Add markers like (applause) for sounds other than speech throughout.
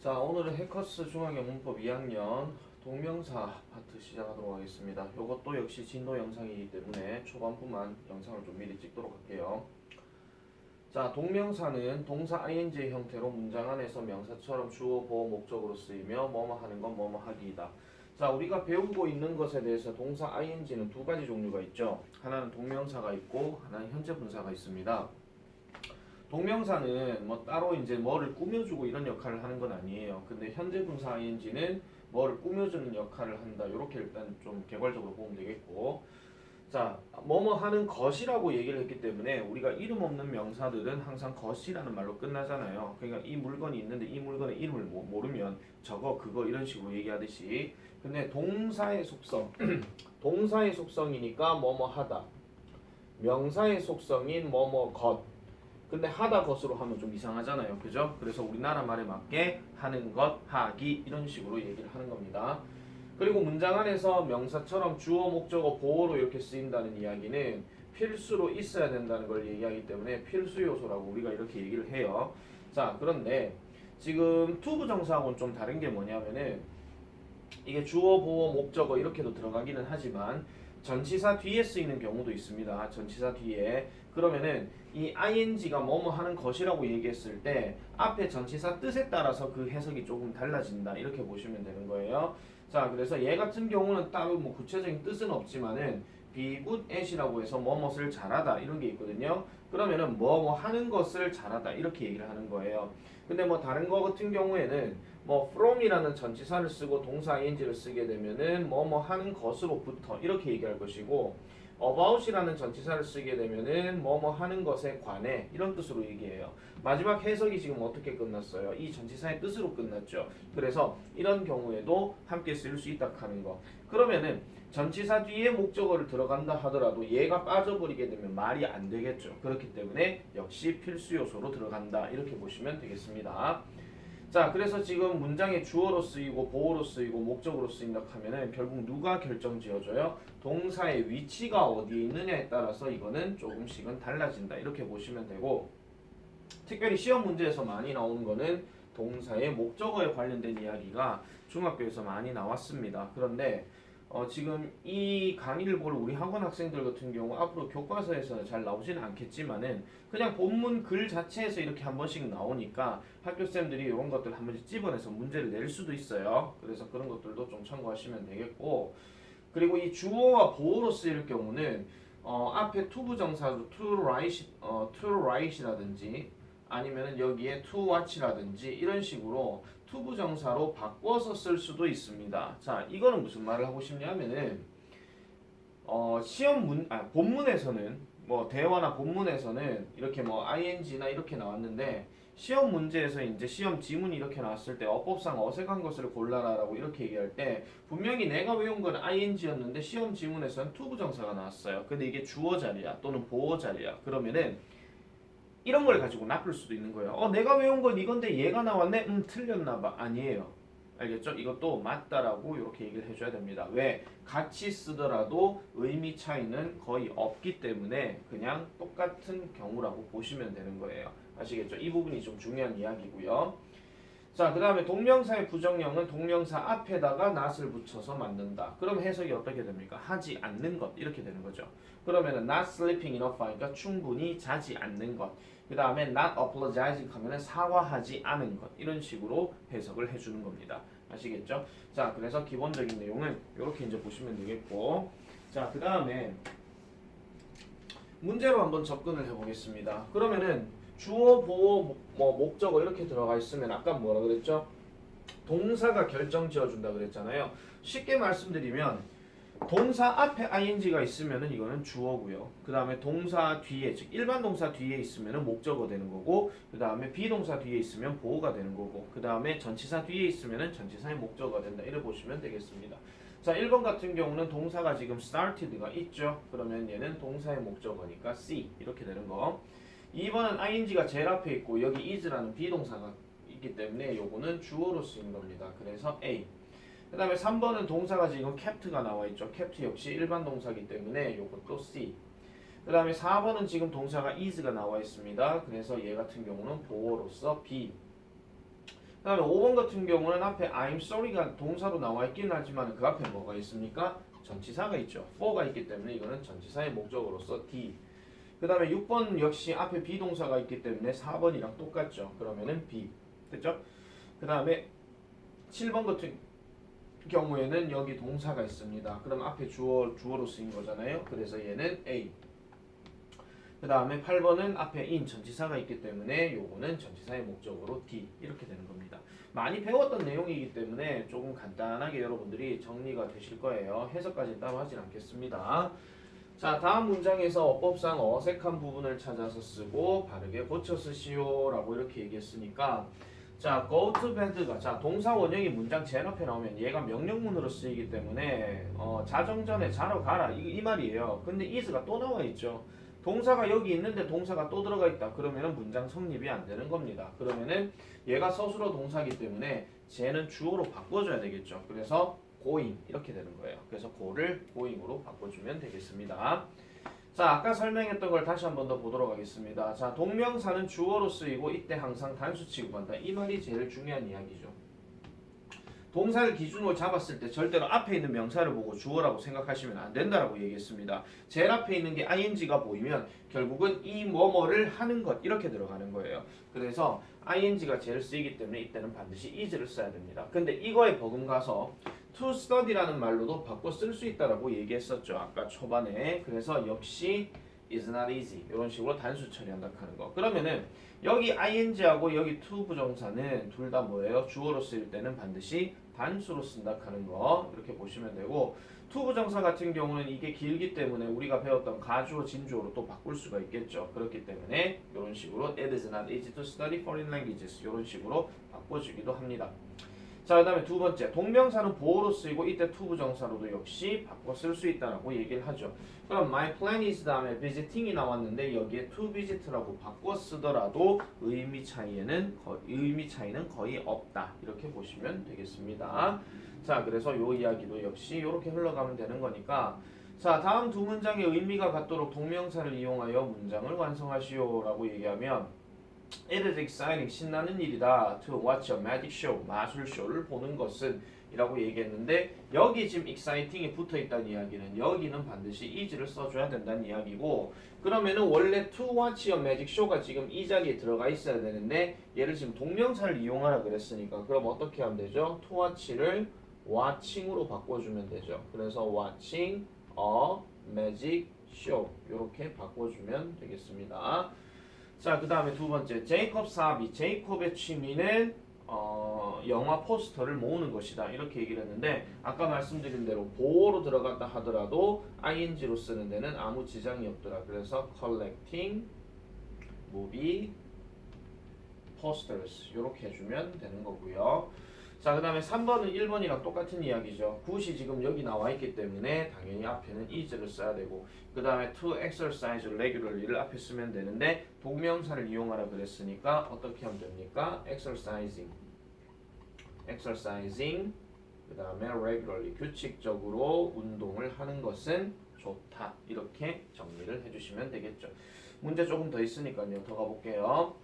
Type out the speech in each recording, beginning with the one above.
자 오늘은 해커스 중앙의 문법 2학년 동명사 파트 시작하도록 하겠습니다. 이것도 역시 진도 영상이기 때문에 초반부만 영상을 좀 미리 찍도록 할게요. 자 동명사는 동사 ing 형태로 문장 안에서 명사처럼 주어 보어 목적으로 쓰이며 뭐뭐 하는 건 뭐뭐 하기이다. 자 우리가 배우고 있는 것에 대해서 동사 ing는 두 가지 종류가 있죠. 하나는 동명사가 있고 하나는 현재 분사가 있습니다. 동명사는 뭐 따로 이제 뭐를 꾸며주고 이런 역할을 하는 건 아니에요. 근데 현재 분사 ing는 뭐를 꾸며주는 역할을 한다. 이렇게 일단 좀 개괄적으로 보면 되겠고. 자, 뭐뭐 하는 것이라고 얘기를 했기 때문에 우리가 이름 없는 명사들은 항상 것이라는 말로 끝나잖아요. 그러니까 이 물건이 있는데 이 물건의 이름을 모- 모르면 저거 그거 이런 식으로 얘기하듯이 근데 동사의 속성 (clears throat) 동사의 속성이니까 뭐뭐 하다 명사의 속성인 뭐뭐 것 근데 하다 것으로 하면 좀 이상하잖아요. 그죠? 그래서 우리나라 말에 맞게 하는 것, 하기 이런 식으로 얘기를 하는 겁니다. 그리고 문장 안에서 명사처럼 주어, 목적어, 보어로 이렇게 쓰인다는 이야기는 필수로 있어야 된다는 걸 얘기하기 때문에 필수 요소라고 우리가 이렇게 얘기를 해요. 자, 그런데 지금 투부 정사하고는 좀 다른 게 뭐냐면은 이게 주어, 보어, 목적어 이렇게도 들어가기는 하지만 전치사 뒤에 쓰이는 경우도 있습니다. 전치사 뒤에 그러면은 이 ing가 뭐뭐 하는 것이라고 얘기했을 때 앞에 전치사 뜻에 따라서 그 해석이 조금 달라진다 이렇게 보시면 되는 거예요. 자 그래서 얘 같은 경우는 따로 뭐 구체적인 뜻은 없지만은 be good at이라고 해서 뭐뭇을 잘하다 이런 게 있거든요. 그러면은 뭐뭐 하는 것을 잘하다 이렇게 얘기를 하는 거예요. 근데 뭐 다른 거 같은 경우에는 뭐 from이라는 전치사를 쓰고 동사 ing를 쓰게 되면은 뭐뭐 하는 것으로부터 이렇게 얘기할 것이고 about이라는 전치사를 쓰게 되면은 뭐뭐 하는 것에 관해 이런 뜻으로 얘기해요. 마지막 해석이 지금 어떻게 끝났어요? 이 전치사의 뜻으로 끝났죠. 그래서 이런 경우에도 함께 쓸 수 있다 하는 거. 그러면은 전치사 뒤에 목적어를 들어간다 하더라도 얘가 빠져버리게 되면 말이 안 되겠죠. 그렇기 때문에 역시 필수 요소로 들어간다 이렇게 보시면 되겠습니다. 자, 그래서 지금 문장의 주어로 쓰이고 보어로 쓰이고 목적으로 쓰인다 하면은 결국 누가 결정 지어져요? 동사의 위치가 어디에 있느냐에 따라서 이거는 조금씩은 달라진다. 이렇게 보시면 되고 특별히 시험 문제에서 많이 나오는 거는 동사의 목적어에 관련된 이야기가 중학교에서 많이 나왔습니다. 그런데 어, 지금 이 강의를 볼 우리 학원 학생들 같은 경우 앞으로 교과서에서는 잘 나오지는 않겠지만은 그냥 본문 글 자체에서 이렇게 한 번씩 나오니까 학교쌤들이 이런 것들 한 번씩 집어내서 문제를 낼 수도 있어요. 그래서 그런 것들도 좀 참고하시면 되겠고 그리고 이 주어와 보어로 쓰일 경우는 어, 앞에 투부정사로 to write, 어, to write이라든지 아니면은 여기에 to watch라든지 이런 식으로 투부정사로 바꿔서 쓸 수도 있습니다. 자, 이거는 무슨 말을 하고 싶냐면은 어, 시험 문, 아, 본문에서는 뭐 대화나 본문에서는 이렇게 뭐 ing나 이렇게 나왔는데 시험 문제에서 이제 시험 지문이 이렇게 나왔을 때 어법상 어색한 것을 골라라라고 이렇게 얘기할 때 분명히 내가 외운 건 ing였는데 시험 지문에서는 투부정사가 나왔어요. 근데 이게 주어 자리야 또는 보어 자리야. 그러면은 이런 걸 가지고 나쁠 수도 있는 거예요. 어, 내가 외운 건 이건데 얘가 나왔네? 음, 틀렸나 봐. 아니에요. 알겠죠? 이것도 맞다라고 이렇게 얘기를 해줘야 됩니다. 왜? 같이 쓰더라도 의미 차이는 거의 없기 때문에 그냥 똑같은 경우라고 보시면 되는 거예요. 아시겠죠? 이 부분이 좀 중요한 이야기고요. 자, 그 다음에 동명사의 부정형은 동명사 앞에다가 not을 붙여서 만든다. 그럼 해석이 어떻게 됩니까? 하지 않는 것 이렇게 되는 거죠. 그러면은 not sleeping enough 하니까 충분히 자지 않는 것. 그 다음에 not apologizing 하면은 사과하지 않은 것. 이런 식으로 해석을 해주는 겁니다. 아시겠죠? 자, 그래서 기본적인 내용은 이렇게 이제 보시면 되겠고. 자, 그 다음에 문제로 한번 접근을 해보겠습니다. 그러면은 주어, 보어, 목- 뭐 목적어 이렇게 들어가 있으면 아까 뭐라 그랬죠? 동사가 결정 지어준다 그랬잖아요. 쉽게 말씀드리면 동사 앞에 ing가 있으면은 이거는 주어고요. 그 다음에 동사 뒤에 즉 일반 동사 뒤에 있으면은 목적어 되는 거고, 그 다음에 비동사 뒤에 있으면 보어가 되는 거고, 그 다음에 전치사 뒤에 있으면은 전치사의 목적어가 된다. 이렇게 보시면 되겠습니다. 자, 1번 같은 경우는 동사가 지금 started가 있죠. 그러면 얘는 동사의 목적어니까 C 이렇게 되는 거. 2번은 ing가 제일 앞에 있고 여기 is라는 비동사가 있기 때문에 요거는 주어로 쓰인 겁니다. 그래서 A. 그 다음에 3번은 동사가 지금 capt가 나와 있죠. kept 역시 일반 동사기 때문에 요것도 C. 그 다음에 4번은 지금 동사가 is가 나와 있습니다. 그래서 얘 같은 경우는 보어로서 B. 그 다음에 5번 같은 경우는 앞에 I'm sorry가 동사로 나와 있긴 하지만 그 앞에 뭐가 있습니까? 전치사가 있죠. for가 있기 때문에 이거는 전치사의 목적으로서 D. 그 다음에 6번 역시 앞에 비동사가 있기 때문에 4번이랑 똑같죠. 그러면은 B. 됐죠? 그 다음에 7번 같은 경우에는 여기 동사가 있습니다. 그럼 앞에 주어 주어로 쓰인 거잖아요. 그래서 얘는 A. 그 다음에 8번은 앞에 in 전치사가 있기 때문에 요거는 전치사의 목적으로 D 이렇게 되는 겁니다. 많이 배웠던 내용이기 때문에 조금 간단하게 여러분들이 정리가 되실 거예요. 해석까지 따로 하진 않겠습니다. 자 다음 문장에서 어법상 어색한 부분을 찾아서 쓰고 바르게 고쳐 쓰시오 라고 이렇게 얘기했으니까 자 go to bed가 자 동사 원형이 문장 제일 앞에 나오면 얘가 명령문으로 쓰이기 때문에 어, 자정 전에 자러 가라 이, 이 말이에요. 근데 is가 또 나와 있죠. 동사가 여기 있는데 동사가 또 들어가 있다. 그러면은 문장 성립이 안 되는 겁니다. 그러면은 얘가 서술어 동사기 때문에 쟤는 주어로 바꿔줘야 되겠죠. 그래서 going 이렇게 되는 거예요. 그래서 go를 going으로 바꿔주면 되겠습니다. 자, 아까 설명했던 걸 다시 한 번 더 보도록 하겠습니다. 자, 동명사는 주어로 쓰이고 이때 항상 단수 취급한다. 이 말이 제일 중요한 이야기죠. 동사를 기준으로 잡았을 때 절대로 앞에 있는 명사를 보고 주어라고 생각하시면 안 된다라고 얘기했습니다. 제일 앞에 있는 게 ing가 보이면 결국은 이 뭐뭐를 하는 것 이렇게 들어가는 거예요. 그래서 ing가 제일 쓰이기 때문에 이때는 반드시 is를 써야 됩니다. 근데 이거에 버금가서 to study라는 말로도 바꿔 쓸 수 있다라고 얘기했었죠. 아까 초반에. 그래서 역시 is not easy 이런 식으로 단수 처리한다 하는 거. 그러면은 여기 ing하고 여기 to 부정사는 둘 다 뭐예요? 주어로 쓰일 때는 반드시 단수로 쓴다 하는 거 이렇게 보시면 되고 to 부정사 같은 경우는 이게 길기 때문에 우리가 배웠던 가주어 진주어로 또 바꿀 수가 있겠죠. 그렇기 때문에 이런 식으로 it is not easy to study foreign languages 이런 식으로 바꿔주기도 합니다. 자, 그 다음에 두 번째 동명사는 보어로 쓰이고 이때 to 부정사로도 역시 바꿔 쓸 수 있다라고 얘기를 하죠. 그럼 my plan is 다음에 visiting이 나왔는데 여기에 to visit라고 바꿔 쓰더라도 의미 차이에는 거, 의미 차이는 거의 없다 이렇게 보시면 되겠습니다. 자, 그래서 요 이야기도 역시 이렇게 흘러가면 되는 거니까. 자, 다음 두 문장의 의미가 같도록 동명사를 이용하여 문장을 완성하시오라고 얘기하면 It is exciting 신나는 일이다 to watch a magic show 마술 쇼를 보는 것은 이라고 얘기했는데 여기 지금 exciting이 붙어 있다는 이야기는 여기는 반드시 is를 써줘야 된다는 이야기고 그러면은 원래 to watch a magic show가 지금 이 자리에 들어가 있어야 되는데 얘를 지금 동명사를 이용하라 그랬으니까 그럼 어떻게 하면 되죠? to watch를 watching으로 바꿔주면 되죠. 그래서 watching a magic show 이렇게 바꿔주면 되겠습니다. 자, 그 다음에 두 번째, 제이콥 사비. 제이콥의 취미는 어, 영화 포스터를 모으는 것이다. 이렇게 얘기를 했는데 아까 말씀드린 대로 보호로 들어갔다 하더라도 ing로 쓰는 데는 아무 지장이 없더라. 그래서 collecting movie posters 이렇게 해주면 되는 거고요. 자, 그 다음에 3번은 1번이랑 똑같은 이야기죠. 굿이 지금 여기 나와 있기 때문에 당연히 앞에는 is를 써야 되고 그 다음에 to exercise regularly를 앞에 쓰면 되는데 동명사를 이용하라 그랬으니까 어떻게 하면 됩니까? exercising exercising 그 다음에 regularly 규칙적으로 운동을 하는 것은 좋다 이렇게 정리를 해주시면 되겠죠. 문제 조금 더 있으니까요. 더 가볼게요.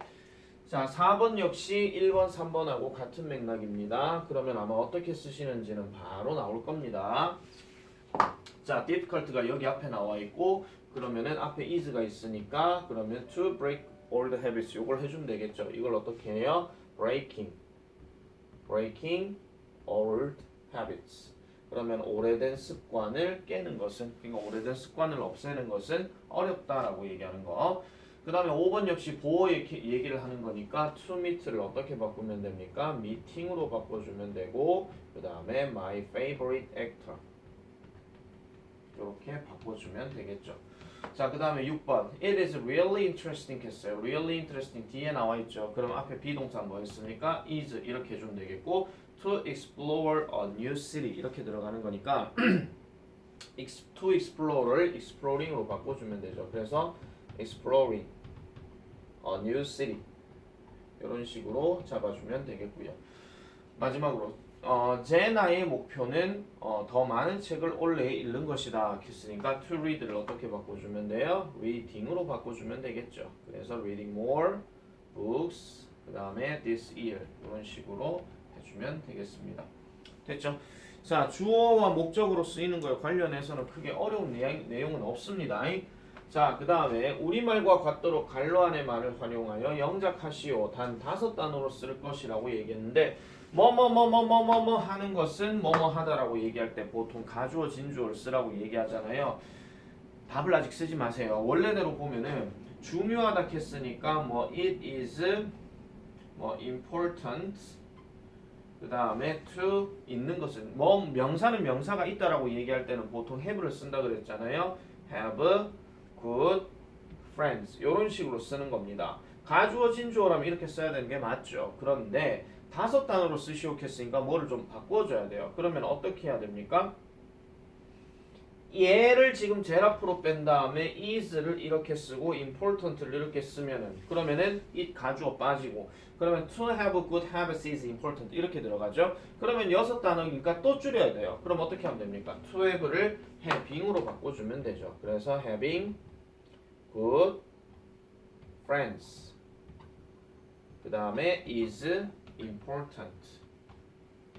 자, 4번 역시 1번, 3번하고 같은 맥락입니다. 그러면 아마 어떻게 쓰시는지는 바로 나올 겁니다. 자, difficult가 여기 앞에 나와 있고 그러면은 앞에 is가 있으니까 그러면 to break old habits 이걸 해주면 되겠죠. 이걸 어떻게 해요? breaking breaking old habits 그러면 오래된 습관을 깨는 것은 그러니까 오래된 습관을 없애는 것은 어렵다라고 얘기하는 거. 그 다음에 5번 역시 얘기- 얘기를 하는 거니까 to meet를 어떻게 바꾸면 됩니까? meeting으로 바꿔주면 되고 그 다음에 my favorite actor 이렇게 바꿔주면 되겠죠. 자, 그 다음에 6번 It is really interesting 했어요. Really interesting 뒤에 나와 있죠. 그럼 앞에 비동사 뭐 했습니까? is 이렇게 해주면 되겠고 To explore a new city 이렇게 들어가는 거니까 To explorer를 exploring으로 바꿔주면 되죠. 그래서 exploring a new city 이런 식으로 잡아주면 되겠고요. 마지막으로 어, 제 나의 목표는 어, 더 많은 책을 올해 읽는 것이다 했으니까 to read를 어떻게 바꿔주면 돼요? reading으로 바꿔주면 되겠죠. 그래서 reading more books 그 다음에 this year 이런 식으로 해주면 되겠습니다. 됐죠? 자 주어와 목적으로 쓰이는 거에 관련해서는 크게 어려운 내용, 내용은 없습니다. 자, 그 다음에 우리말과 같도록 갈로 안의 말을 활용하여 영작하시오. 단 다섯 단어로 쓸 것이라고 얘기했는데 뭐뭐뭐뭐뭐뭐뭐 하는 것은 뭐뭐 하다라고 얘기할 때 보통 가주어 진주어를 쓰라고 얘기하잖아요. 답을 아직 쓰지 마세요. 원래대로 보면은 중요하다 했으니까 뭐 it is 뭐 important 그 다음에 to 있는 것은 뭐 명사는 명사가 있다라고 얘기할 때는 보통 have를 쓴다 그랬잖아요. have good friends 이런 식으로 쓰는 겁니다. 가주어 진 주어라면 이렇게 써야 되는 게 맞죠. 그런데 다섯 단어로 쓰시오 했으니까 뭐를 좀 바꿔줘야 돼요. 그러면 어떻게 해야 됩니까? 얘를 지금 제일 앞으로 뺀 다음에 is를 이렇게 쓰고 important를 이렇게 쓰면은 그러면은 it 가주어 빠지고 그러면 to have good habits is important 이렇게 들어가죠. 그러면 여섯 단어니까 또 줄여야 돼요. 그럼 어떻게 하면 됩니까? to have를 having으로 바꿔주면 되죠. 그래서 having good friends 그 다음에 is important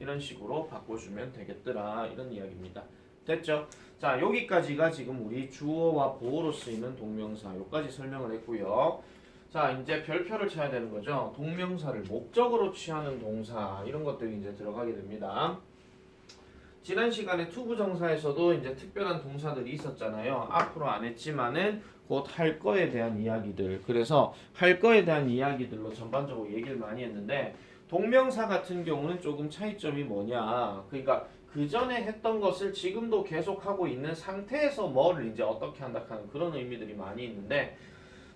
이런 식으로 바꿔주면 되겠더라 이런 이야기입니다. 됐죠? 자 여기까지가 지금 우리 주어와 보어로 쓰이는 동명사 여기까지 설명을 했고요. 자 이제 별표를 쳐야 되는 거죠. 동명사를 목적으로 취하는 동사 이런 것들이 이제 들어가게 됩니다. 지난 시간에 투부정사에서도 이제 특별한 동사들이 있었잖아요. 앞으로 안 했지만은 곧 할 거에 대한 이야기들. 그래서 할 거에 대한 이야기들로 전반적으로 얘기를 많이 했는데 동명사 같은 경우는 조금 차이점이 뭐냐. 그러니까 그 전에 했던 것을 지금도 계속 하고 있는 상태에서 뭐를 이제 어떻게 한다 하는 그런 의미들이 많이 있는데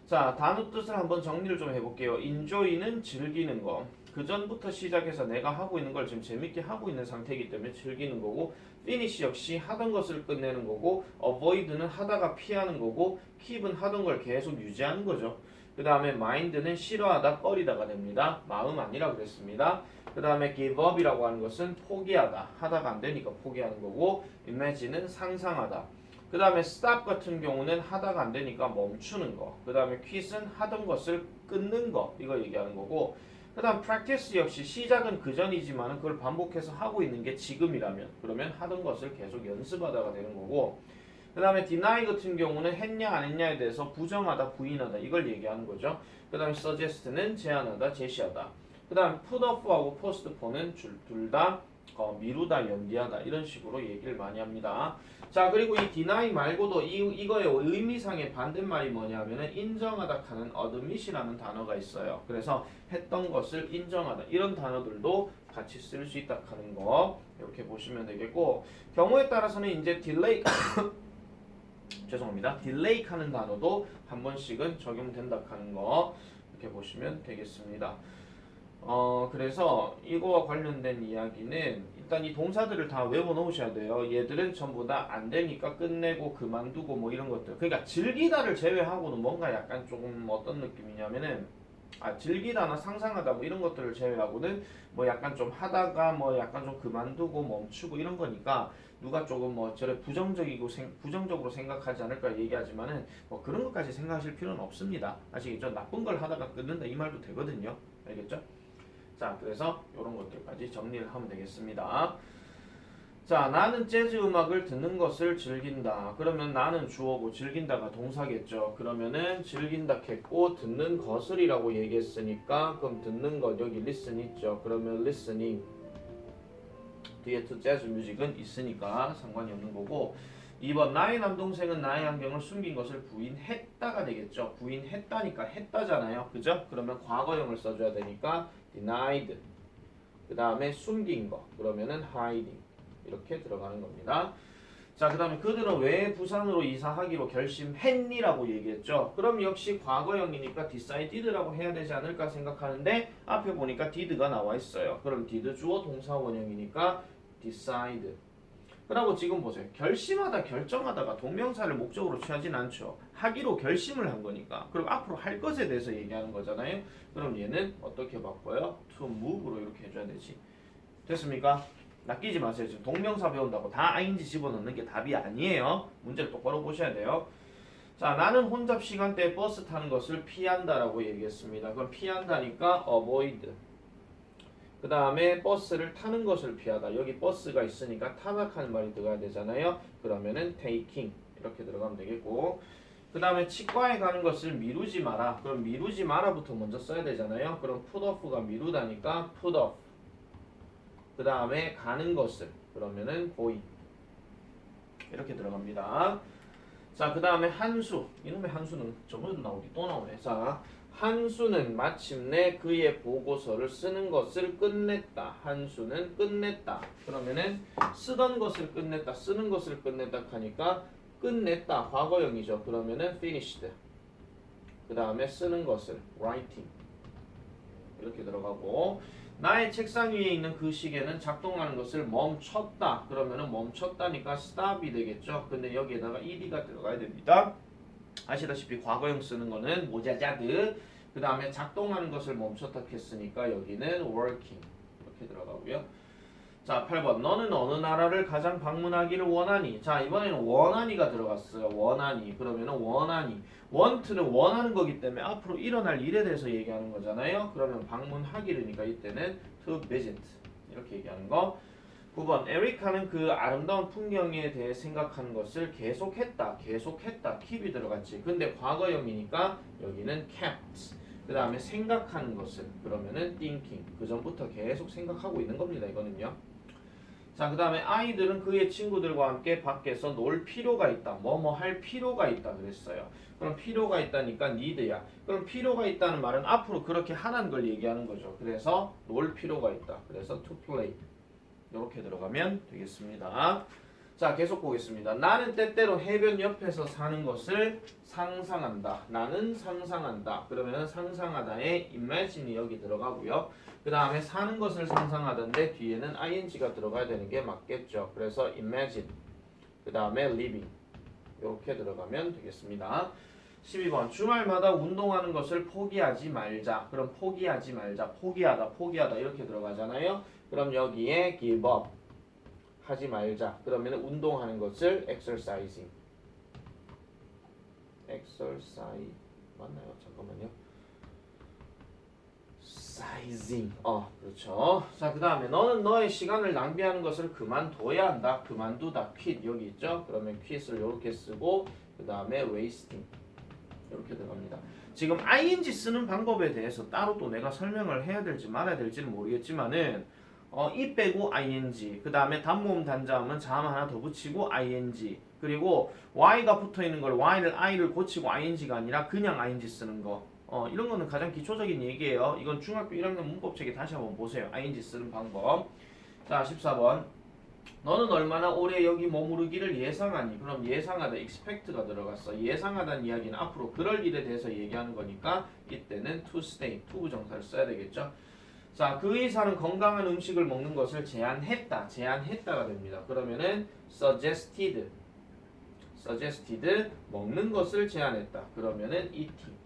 자 단어 뜻을 한번 정리를 좀 해볼게요. enjoy는 즐기는 거. 그 전부터 시작해서 내가 하고 있는 걸 지금 재밌게 하고 있는 상태이기 때문에 즐기는 거고 finish 역시 하던 것을 끝내는 거고 avoid는 하다가 피하는 거고 keep은 하던 걸 계속 유지하는 거죠. 그 다음에 mind는 싫어하다 꺼리다가 됩니다. 마음 아니라 그랬습니다. 그 다음에 give up이라고 하는 것은 포기하다 하다가 안 되니까 포기하는 거고 imagine는 상상하다. 그 다음에 stop 같은 경우는 하다가 안 되니까 멈추는 거. 그 다음에 quit은 하던 것을 끊는 거. 이거 얘기하는 거고. 그 다음 practice 역시 시작은 그 전이지만 그걸 반복해서 하고 있는 게 지금이라면 그러면 하던 것을 계속 연습하다가 되는 거고 그 다음에 deny 같은 경우는 했냐 안 했냐에 대해서 부정하다 부인하다 이걸 얘기하는 거죠. 그 다음에 suggest는 제안하다 제시하다. 그 다음 put off하고 postpone은 둘다 어, 미루다 연기하다 이런 식으로 얘기를 많이 합니다. 자 그리고 이 deny 말고도 이, 이거의 의미상의 반대말이 뭐냐면은 인정하다 하는 admit이라는 단어가 있어요. 그래서 했던 것을 인정하다. 이런 단어들도 같이 쓸 수 있다 하는 거 이렇게 보시면 되겠고 경우에 따라서는 이제 delay (coughs) 죄송합니다. delay 하는 단어도 한 번씩은 적용된다 하는 거 이렇게 보시면 되겠습니다 어 그래서 이거와 관련된 이야기는 일단 이 동사들을 다 외워 놓으셔야 돼요. 얘들은 전부 다 안 되니까 끝내고 그만두고 뭐 이런 것들. 그러니까 즐기다를 제외하고는 뭔가 약간 조금 어떤 느낌이냐면은 아 즐기다나 상상하다 뭐 이런 것들을 제외하고는 뭐 약간 좀 하다가 뭐 약간 좀 그만두고 멈추고 이런 거니까 누가 조금 뭐 저래 부정적이고 생, 부정적으로 생각하지 않을까 얘기하지만은 뭐 그런 것까지 생각하실 필요는 없습니다. 아시겠죠? 나쁜 걸 하다가 끊는다 이 말도 되거든요. 알겠죠? 자, 그래서 이런 것들까지 정리를 하면 되겠습니다. 자, 나는 재즈 음악을 듣는 것을 즐긴다. 그러면 나는 주어고 즐긴다가 동사겠죠. 그러면은 즐긴다 했고 듣는 것을이라고 얘기했으니까 그럼 듣는 것 여기 listen 있죠. 그러면 listening 뒤에 to jazz music은 있으니까 상관이 없는 거고 2번 나의 남동생은 나의 안경을 숨긴 것을 부인했다가 되겠죠. 부인했다니까 했다잖아요. 그죠? 그러면 과거형을 써줘야 되니까 denied 그 다음에 숨긴 거 그러면은 hiding 이렇게 들어가는 겁니다. 자, 그 다음에 그들은 왜 부산으로 이사하기로 결심했니라고 얘기했죠. 그럼 역시 과거형이니까 decided라고 해야 되지 않을까 생각하는데 앞에 보니까 did가 나와 있어요. 그럼 did 주어 동사 원형이니까 decide. 그리고 지금 보세요. 결심하다, 결정하다가 동명사를 목적으로 취하진 않죠. 하기로 결심을 한 거니까. 그리고 앞으로 할 것에 대해서 얘기하는 거잖아요. 그럼 얘는 어떻게 바꿔요? to move로 이렇게 해줘야 되지. 됐습니까? 낚이지 마세요. 지금 동명사 배운다고 다 ing 집어넣는 게 답이 아니에요. 문제를 똑바로 보셔야 돼요. 자, 나는 혼잡 시간대에 버스 타는 것을 피한다라고 얘기했습니다. 그럼 피한다니까 avoid. 그 다음에 버스를 타는 것을 피하다. 여기 버스가 있으니까 타박하는 말이 들어가야 되잖아요. 그러면은 taking 이렇게 들어가면 되겠고. 그 다음에 치과에 가는 것을 미루지 마라. 그럼 미루지 마라부터 먼저 써야 되잖아요. 그럼 put off가 미루다니까 put off. 그 다음에 가는 것을 그러면은 go 이렇게 들어갑니다. 자, 그 다음에 한수. 이놈의 한수는 저번에도 나오기 또 나오네. 자, 한수는 마침내 그의 보고서를 쓰는 것을 끝냈다. 한수는 끝냈다. 그러면은 쓰던 것을 끝냈다. 쓰는 것을 끝냈다 하니까 끝냈다. 과거형이죠. 그러면은 finished. 그 다음에 쓰는 것을 writing. 이렇게 들어가고 나의 책상 위에 있는 그 시계는 작동하는 것을 멈췄다. 그러면은 멈췄다니까 stop이 되겠죠. 근데 여기에다가 ed가 들어가야 됩니다. 아시다시피 과거형 쓰는 거는 모자자드. 그 다음에 작동하는 것을 멈췄다 했으니까 여기는 working 이렇게 들어가고요. 자, 8번. 너는 어느 나라를 가장 방문하기를 원하니? 자, 이번에는 원하니가 들어갔어요. 원하니. 그러면은 원하니. want는 원하는 거기 때문에 앞으로 일어날 일에 대해서 얘기하는 거잖아요. 그러면 방문하기르니까 이때는 to visit. 이렇게 얘기하는 거. 9번. 에리카는 그 아름다운 풍경에 대해 생각하는 것을 계속했다. 계속했다. keep이 들어갔지. 근데 과거형이니까 여기는 kept. 그 다음에 생각하는 것을 그러면은 thinking. 그 전부터 계속 생각하고 있는 겁니다. 이거는요. 자, 그 다음에 아이들은 그의 친구들과 함께 밖에서 놀 필요가 있다. 뭐뭐 할 필요가 있다 그랬어요. 그럼 필요가 있다니까 need야. 그럼 필요가 있다는 말은 앞으로 그렇게 하라는 걸 얘기하는 거죠. 그래서 놀 필요가 있다. 그래서 to play. 이렇게 들어가면 되겠습니다. 자, 계속 보겠습니다. 나는 때때로 해변 옆에서 사는 것을 상상한다. 나는 상상한다. 그러면 상상하다에 imagine이 여기 들어가고요. 그 다음에 사는 것을 상상하던데 뒤에는 ing가 들어가야 되는 게 맞겠죠. 그래서 imagine. 그 다음에 living. 이렇게 들어가면 되겠습니다. 12번 주말마다 운동하는 것을 포기하지 말자. 그럼 포기하지 말자. 포기하다, 포기하다 이렇게 들어가잖아요. 그럼 여기에 give up 하지 말자. 그러면 운동하는 것을 exercising. exercise 맞나요? 잠깐만요. sizing. 어, 그렇죠. 자, 그다음에 너는 너의 시간을 낭비하는 것을 그만둬야 한다. 그만두다. quit 여기 있죠? 그러면 quit을 이렇게 쓰고 그다음에 wasting 이렇게 들어갑니다. 지금 ing 쓰는 방법에 대해서 따로 또 내가 설명을 해야 될지 말아야 될지는 모르겠지만은 어, 이 빼고 ing 그 다음에 단모음 단자음은 자음 하나 더 붙이고 ing 그리고 y가 붙어 있는 걸 y를 i를 고치고 ing가 아니라 그냥 ing 쓰는 거 어, 이런 거는 가장 기초적인 얘기예요. 이건 중학교 1학년 문법책에 다시 한번 보세요. ing 쓰는 방법. 자, 14번. 너는 얼마나 오래 여기 머무르기를 예상하니? 그럼 예상하다, expect가 들어갔어. 예상하다는 이야기는 앞으로 그럴 일에 대해서 얘기하는 거니까 이때는 to stay, to 부정사를 써야 되겠죠. 자, 그 의사는 건강한 음식을 먹는 것을 제안했다. 제안했다가 됩니다. 그러면은 suggested, suggested 먹는 것을 제안했다. 그러면은 eating.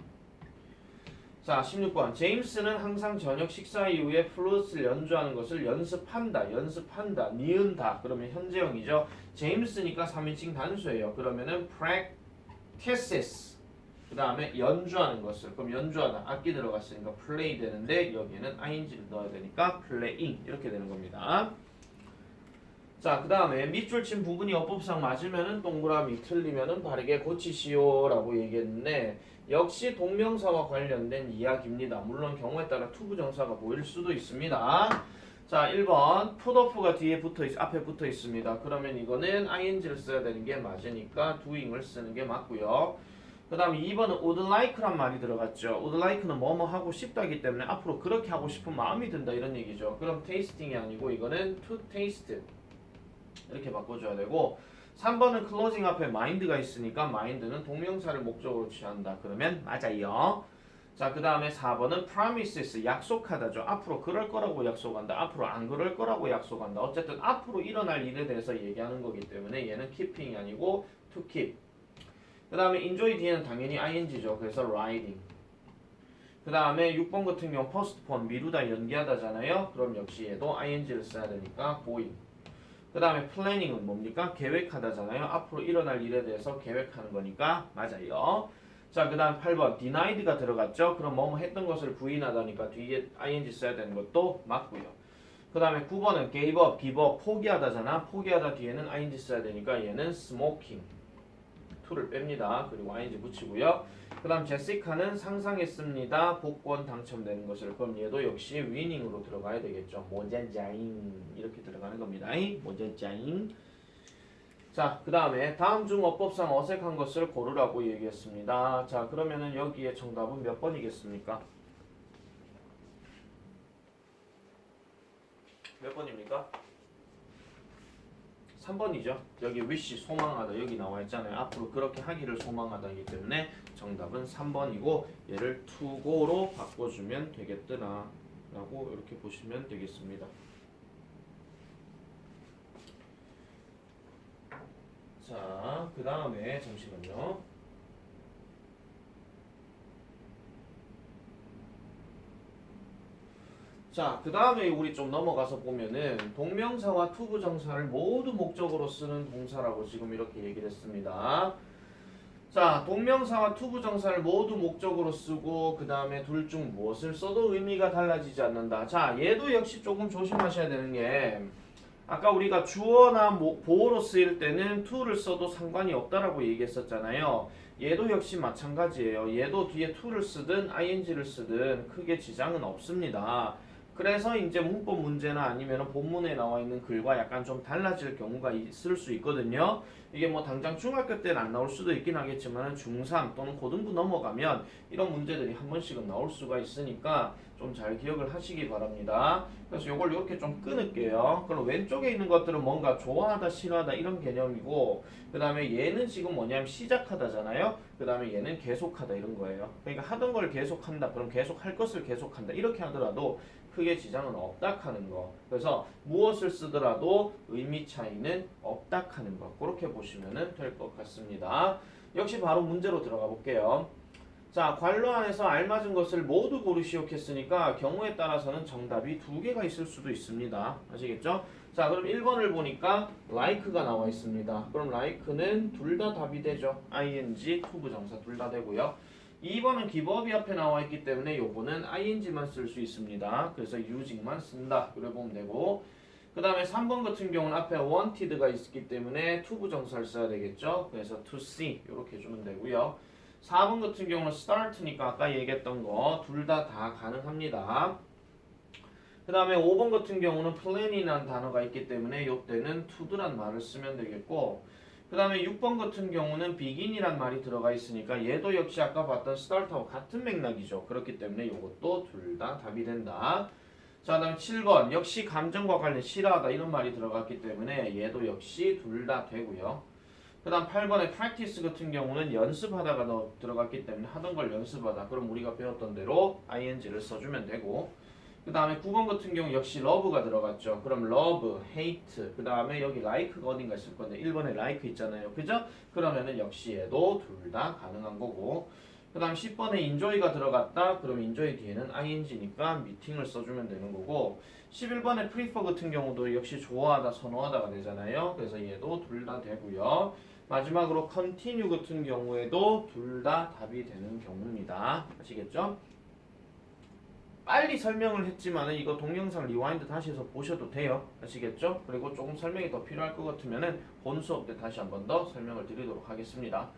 자, 16번. 제임스는 항상 저녁 식사 이후에 플루트를 연주하는 것을 연습한다. 연습한다. 니은다. 그러면 현재형이죠. 제임스니까 3인칭 단수예요. 그러면은 practices. 그 다음에 연주하는 것을. 그럼 연주하다. 악기 들어갔으니까 play 되는데 여기는 ing를 넣어야 되니까 playing. 이렇게 되는 겁니다. 자, 그 다음에 밑줄 친 부분이 어법상 맞으면은 동그라미, 틀리면은 바르게 고치시오 라고 얘기했는데 역시 동명사와 관련된 이야기입니다. 물론 경우에 따라 투부정사가 보일 수도 있습니다. 자, 1번 푸드오프가 뒤에 붙어 있, 앞에 붙어 있습니다. 그러면 이거는 ing를 써야 되는 게 맞으니까 doing을 쓰는 게 맞고요. 그 다음에 2번은 would like란 말이 들어갔죠. would like는 뭐뭐 하고 싶다기 때문에 앞으로 그렇게 하고 싶은 마음이 든다 이런 얘기죠. 그럼 tasting이 아니고 이거는 to taste 이렇게 바꿔줘야 되고 3번은 closing 앞에 mind가 있으니까 mind는 동명사를 목적으로 취한다. 그러면 맞아요. 자, 그 다음에 4번은 promises, 약속하다죠. 앞으로 그럴 거라고 약속한다. 앞으로 안 그럴 거라고 약속한다. 어쨌든 앞으로 일어날 일에 대해서 얘기하는 거기 때문에 얘는 keeping이 아니고 to keep. 그 다음에 enjoy 뒤에는 당연히 ing죠. 그래서 riding. 그 다음에 6번 같은 경우 postpone, 미루다, 연기하다잖아요. 그럼 역시 얘도 ing를 써야 되니까 going. 그그 다음에 planning은 뭡니까? 계획하다잖아요. 앞으로 일어날 일에 대해서 계획하는 거니까 맞아요. 자, 그 다음 8번 denied가 들어갔죠. 그럼 뭐뭐 했던 것을 부인하다니까 뒤에 ing 써야 되는 것도 맞고요. 그 다음에 9번은 gave up, give up, 포기하다잖아. 포기하다 뒤에는 ing 써야 되니까 얘는 smoking. To를 뺍니다. 그리고 ing 붙이고요. 그 다음 제시카는 상상했습니다. 복권 당첨되는 것을. 그럼 얘도 역시 위닝으로 들어가야 되겠죠. 모젠자잉 이렇게 들어가는 겁니다. 모젠자잉. 자, 그 다음에 다음 중 어법상 어색한 것을 고르라고 얘기했습니다. 자, 그러면은 여기에 정답은 몇 번이겠습니까? 몇 번입니까? 3번이죠. 여기 wish 소망하다 여기 나와 있잖아요. 앞으로 그렇게 하기를 소망하다이기 때문에 정답은 3번이고 얘를 to go로 바꿔주면 되겠더라 라고 이렇게 보시면 되겠습니다. 자, 그 다음에 잠시만요. 자, 그 다음에 우리 좀 넘어가서 보면은 동명사와 투부정사를 모두 목적으로 쓰는 동사라고 지금 이렇게 얘기를 했습니다. 자, 동명사와 투부정사를 모두 목적으로 쓰고 그 다음에 둘 중 무엇을 써도 의미가 달라지지 않는다. 자, 얘도 역시 조금 조심하셔야 되는 게 아까 우리가 주어나 모- 보어로 쓰일 때는 to를 써도 상관이 없다라고 얘기했었잖아요. 얘도 역시 마찬가지예요. 얘도 뒤에 to를 쓰든 ing를 쓰든 크게 지장은 없습니다. 그래서 이제 문법 문제나 아니면 본문에 나와 있는 글과 약간 좀 달라질 경우가 있을 수 있거든요. 이게 뭐 당장 중학교 때는 안 나올 수도 있긴 하겠지만 중3 또는 고등부 넘어가면 이런 문제들이 한 번씩은 나올 수가 있으니까 좀 잘 기억을 하시기 바랍니다. 그래서 이걸 이렇게 좀 끊을게요. 그럼 왼쪽에 있는 것들은 뭔가 좋아하다, 싫어하다 이런 개념이고 그 다음에 얘는 지금 뭐냐면 시작하다잖아요. 그 다음에 얘는 계속하다 이런 거예요. 그러니까 하던 걸 계속한다. 그럼 계속 할 것을 계속한다. 이렇게 하더라도 크게 지장은 없다 하는 거. 그래서 무엇을 쓰더라도 의미 차이는 없다 하는 거. 그렇게 보시면 될 것 같습니다. 역시 바로 문제로 들어가 볼게요. 자, 관로 안에서 알맞은 것을 모두 고르시오 했으니까 경우에 따라서는 정답이 두 개가 있을 수도 있습니다. 아시겠죠? 자, 그럼 1번을 보니까 like가 나와 있습니다. 그럼 like는 둘 다 답이 되죠. ing, 투부 정사 둘 다 되고요. 2번은 기법이 앞에 나와 있기 때문에 요거는 ing만 쓸 수 있습니다. 그래서 using만 쓴다. 그래 보면 되고 그 다음에 3번 같은 경우는 앞에 wanted가 있기 때문에 투부정사를 써야 되겠죠. 그래서 to see 이렇게 해주면 되고요. 4번 같은 경우는 start니까 아까 얘기했던 거 둘 다다 가능합니다. 그 다음에 5번 같은 경우는 plan이라는 단어가 있기 때문에 이때는 to도란 말을 쓰면 되겠고 그 다음에 6번 같은 경우는 begin이란 말이 들어가 있으니까 얘도 역시 아까 봤던 start하고 같은 맥락이죠. 그렇기 때문에 이것도 둘 다 답이 된다. 자, 그 다음에 7번 역시 감정과 관련 싫어하다 이런 말이 들어갔기 때문에 얘도 역시 둘 다 되고요. 그 다음 8번에 practice 같은 경우는 연습하다가 넣, 들어갔기 때문에 하던 걸 연습하다. 그럼 우리가 배웠던 대로 ing를 써주면 되고 그 다음에 9번 같은 경우 역시 love가 들어갔죠. 그럼 love, hate 그 다음에 여기 like가 어딘가 있을 건데 1번에 like 있잖아요. 그죠? 그러면은 역시 얘도 둘 다 가능한 거고 그 다음 10번에 enjoy가 들어갔다. 그럼 enjoy 뒤에는 ing니까 meeting을 써주면 되는 거고 11번에 prefer 같은 경우도 역시 좋아하다, 선호하다가 되잖아요. 그래서 얘도 둘 다 되고요. 마지막으로 continue 같은 경우에도 둘 다 답이 되는 경우입니다. 아시겠죠? 빨리 설명을 했지만은 이거 동영상 리와인드 다시 해서 보셔도 돼요. 아시겠죠? 그리고 조금 설명이 더 필요할 것 같으면은 본 수업 때 다시 한 번 더 설명을 드리도록 하겠습니다.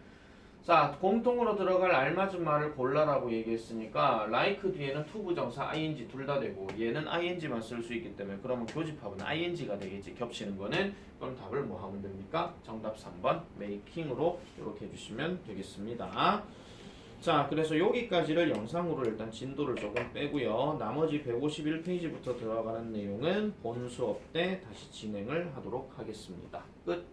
자, 공통으로 들어갈 알맞은 말을 골라라고 얘기했으니까 like 뒤에는 투부정사 ing 둘 다 되고 얘는 ing만 쓸 수 있기 때문에 그러면 교집합은 ing가 되겠지. 겹치는 거는 그럼 답을 뭐 하면 됩니까? 정답 3번 making으로 이렇게 해 주시면 되겠습니다. 자, 그래서 여기까지를 영상으로 일단 진도를 조금 빼고요. 나머지 151페이지부터 들어가는 내용은 본 수업 때 다시 진행을 하도록 하겠습니다. 끝.